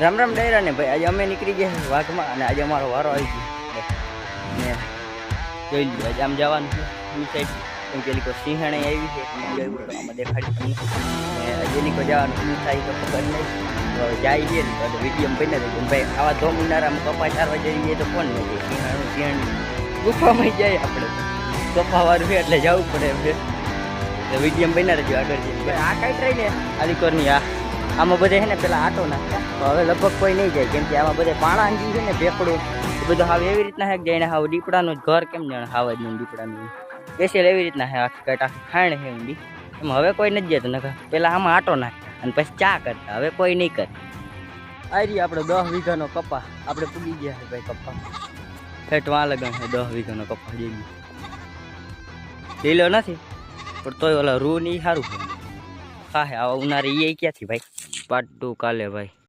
રામ રામ ડાયરા ને ભાઈ, આજે અમે નીકળી ગયા વાઘમાં અને આજે અમારો વારો આવી ગયો. ને જોઈ લીધું આજે આમ જવાનું છે સાઈડ કેમ કે લીકો સિંહણે આવી છે આમાં દેખાડી તમને. ને હજી જવાનું થાય તો ખબર નહીં. જાય છે ને, તો વીડિયો બને તો ભાઈ, આવા ધોમ ઉનારા કપા ચારવા જઈએ તો કોણ નથી સિંહણ સિંહણ ગુફામાં જાય આપણે. કપા વાળું છે એટલે જવું પડે એમ છે વીડિયો બન્યા રહેજો આગળ જઈને. આ કઈ ટ્રેન ને આલીકોરની આ. આમાં બધે છે ને પેલા આટો નાખ્યા. હવે લગભગ કોઈ નહીં જાય, કેમ કે આમાં બધે પાણાંજી છે ને ભેખડું એ બધું હાવ એવી રીતના હે કે જાણે હાવ દીપડાનું જ ઘર કેમ જાણે હાવ જ નહીં દીપડાનું સ્પેશિયલ એવી રીતના છે, આખી કાંઈ આખી ખાણ છે ઊંડી એમાં હવે કોઈ નથી જતું નખા પેલા આમાં આટો નાખતા અને પછી ચા કરતા, હવે કોઈ નહીં કરે. આ રહી આપણે દસ વીઘાનો કપા આપણે પૂગી ગયા છે ભાઈ કપા ફેટવા લગન છે દસ વીઘાનો કપા જેવી લીલો નથી, પણ તોય ઓલા રૂ નહીં સારું છે. હા હે આવા ઉનાળે એ ક્યાંથી ભાઈ? પાટું કાલે ભાઈ.